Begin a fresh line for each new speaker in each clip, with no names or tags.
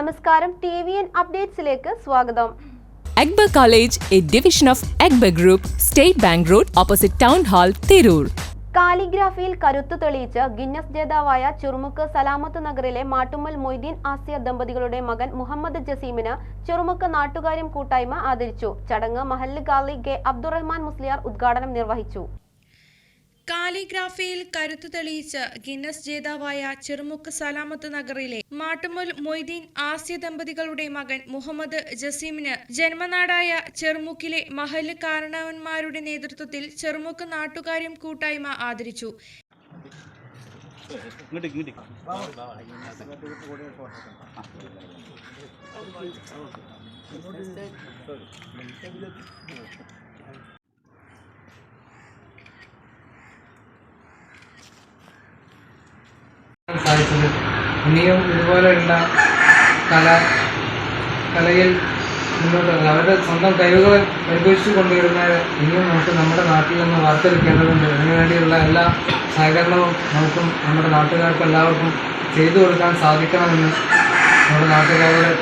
നമസ്കാരം. T V N അപ്ഡേറ്റ്സിലേക്ക് സ്വാഗതം.
എഗ്ബ college A division of എഗ്ബ group state bank road opposite town hall Tirur.
കാലിഗ്രാഫിയിൽ കരുത്തു തെളിയിച്ച് ഗിന്നസ് ജേതാവായ ചുറുമുക്ക് സലാമത്ത് നഗറിലെ മാട്ടുമ്മൽ മൊയ്തീൻ ആസിയ ദമ്പതികളുടെ മകൻ മുഹമ്മദ് ജസീമിന് ചുറുമുക്ക് നാട്ടുകാരും കൂട്ടായ്മ ആദരിച്ചു. ചടങ്ങ് മഹല്ല് കാലി കെ അബ്ദുറഹ്മാൻ മുസ്ലിയാർ ഉദ്ഘാടനം നിർവഹിച്ചു.
കാലിഗ്രാഫിയിൽ കരുത്തു തെളിയിച്ച് ഗിന്നസ് ജേതാവായ ചെറുമുക്ക് സലാമത്ത് നഗറിലെ മാട്ടുമുൽ മൊയ്തീൻ ആസ്യ ദമ്പതികളുടെ മകൻ മുഹമ്മദ് ജസീമിന് ജന്മനാടായ ചെറുമുക്കിലെ മഹൽ കാരണവന്മാരുടെ നേതൃത്വത്തിൽ ചെറുമുക്ക് നാട്ടുകാര്യം കൂട്ടായ്മ ആദരിച്ചു.
സാധിച്ചത് ഇനിയും ഇതുപോലെയുള്ള കല കലയിൽ മുന്നോട്ട്. അവരുടെ സ്വന്തം കഴിവുകൾ പരിപോഷിച്ചു കൊണ്ടുവരുന്നവരെ ഇനിയും നമുക്ക് നമ്മുടെ നാട്ടിൽ നിന്ന് വാർത്തെടുക്കേണ്ടതുണ്ട്. അതിനുവേണ്ടിയുള്ള എല്ലാ സഹകരണവും നമുക്കും നമ്മുടെ നാട്ടുകാർക്കും എല്ലാവർക്കും ചെയ്തു കൊടുക്കാൻ സാധിക്കണമെന്ന് നമ്മുടെ നാട്ടുകാരോട്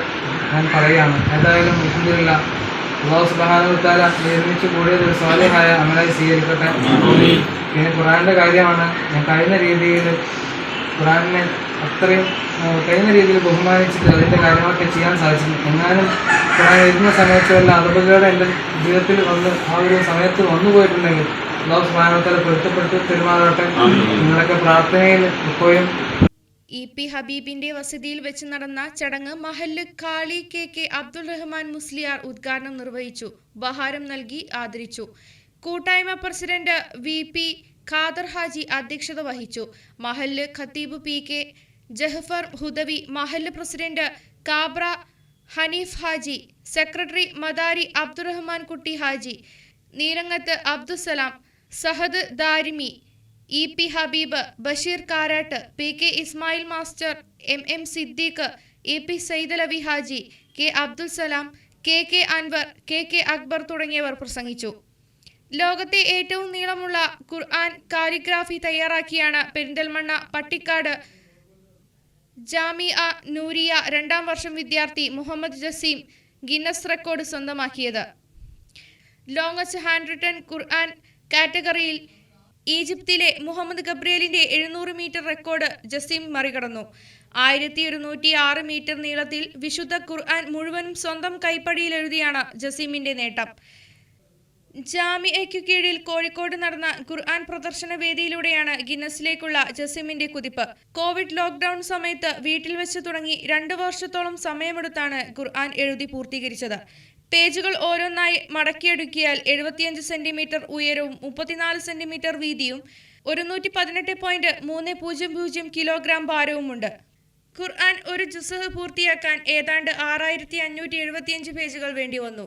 ഞാൻ പറയുകയാണ്. എന്തായാലും ഇല്ല അള്ളാഹു സുബാനുത്താല നിർമ്മിച്ചു കൂടിയത് ഒരു സ്വാലിഹായ അമലായി സ്വീകരിക്കട്ടെ. പിന്നെ ഖുറാന്റെ കാര്യമാണ് ഞാൻ കഴിയുന്ന രീതിയിൽ ഖുറാനിനെ അത്രയും കഴിഞ്ഞ രീതിയിൽ ബഹുമാനിച്ചിട്ട് അതിന്റെ കാര്യങ്ങളൊക്കെ ചെയ്യാൻ സാധിച്ചു എന്നാലും ഖുറാൻ എഴുതുന്ന സമയത്ത് വല്ല അറബുകളുടെ എന്റെ ജീവിതത്തിൽ വന്ന് ആ ഒരു സമയത്ത് വന്നു പോയിട്ടുണ്ടെങ്കിൽ അള്ളാഹു സുബാനോത്തല പൊരുത്തപ്പെട്ട് പെരുമാറട്ടെ നിങ്ങളൊക്കെ പ്രാർത്ഥനയിൽ ഇപ്പോഴും
ഇ പി ഹബീബിന്റെ വസതിയിൽ വെച്ച് നടന്ന ചടങ്ങ് മഹല്ല് കാളി കെ കെ അബ്ദുൾ റഹ്മാൻ മുസ്ലിയാർ ഉദ്ഘാടനം നിർവഹിച്ചു ബഹാരം നൽകി ആദരിച്ചു. കൂട്ടായ്മ president V P Khader Haji അധ്യക്ഷത വഹിച്ചു. മഹല്ല് ഖത്തീബ് പി കെ ജഹഫർ ഹുദവി മഹല്ല് president Kabra Haneef Haji secretary Madari Abdurahman Kutty Haji Neerangath Abdussalam Sahad Darimi E P Habeeb Basheer Karat P K Ismail master M M Siddique A P Saidalavi Haji K Abdul Salam K K Anwar K K Akbar തുടങ്ങിയവർ പ്രസംഗിച്ചു. ലോകത്തെ ഏറ്റവും നീളമുള്ള Quran calligraphy തയ്യാറാക്കിയാണ് പെരിന്തൽമണ്ണ പട്ടിക്കാട്. ജാമിയ നൂരിയ രണ്ടാം വർഷം വിദ്യാർത്ഥി Muhammad Jaseem Guinness record സ്വന്തമാക്കിയത്. ലോങ്ങസ്റ്റ് ഹാൻഡ് റിട്ടൺ ഖുർആൻ കാറ്റഗറിയിൽ ഈജിപ്തിലെ മുഹമ്മദ് ഗബ്രിയലിന്റെ എഴുന്നൂറ് മീറ്റർ റെക്കോർഡ് ജസീം മറികടന്നു. ആയിരത്തി ഒരുന്നൂറ്റി ആറ് മീറ്റർ നീളത്തിൽ വിശുദ്ധ ഖുർആൻ മുഴുവനും സ്വന്തം കൈപ്പടിയിൽ എഴുതിയാണ് ജസീമിന്റെ നേട്ടം. ജാമിയയ്ക്കു കീഴിൽ കോഴിക്കോട് നടന്ന ഖുർആൻ പ്രദർശന വേദിയിലൂടെയാണ് ഗിന്നസിലേക്കുള്ള ജസീമിന്റെ കുതിപ്പ്. കോവിഡ് ലോക്ക്ഡൌൺ സമയത്ത് വീട്ടിൽ വെച്ച് തുടങ്ങി രണ്ടു വർഷത്തോളം സമയമെടുത്താണ് ഖുർആൻ എഴുതി പൂർത്തീകരിച്ചത്. പേജുകൾ ഓരോന്നായി മടക്കിയെടുക്കിയാൽ എഴുപത്തിയഞ്ച് സെന്റിമീറ്റർ ഉയരവും മുപ്പത്തിനാല് സെന്റിമീറ്റർ വീതിയും ഒരുന്നൂറ്റി പതിനെട്ട് പോയിന്റ് മൂന്ന് പൂജ്യം പൂജ്യം കിലോഗ്രാം ഭാരവുമുണ്ട്. ഖുർആൻ ഒരു ജുസഹ് പൂർത്തിയാക്കാൻ ഏതാണ്ട് ആറായിരത്തി അഞ്ഞൂറ്റി എഴുപത്തിയഞ്ച് പേജുകൾ വേണ്ടി വന്നു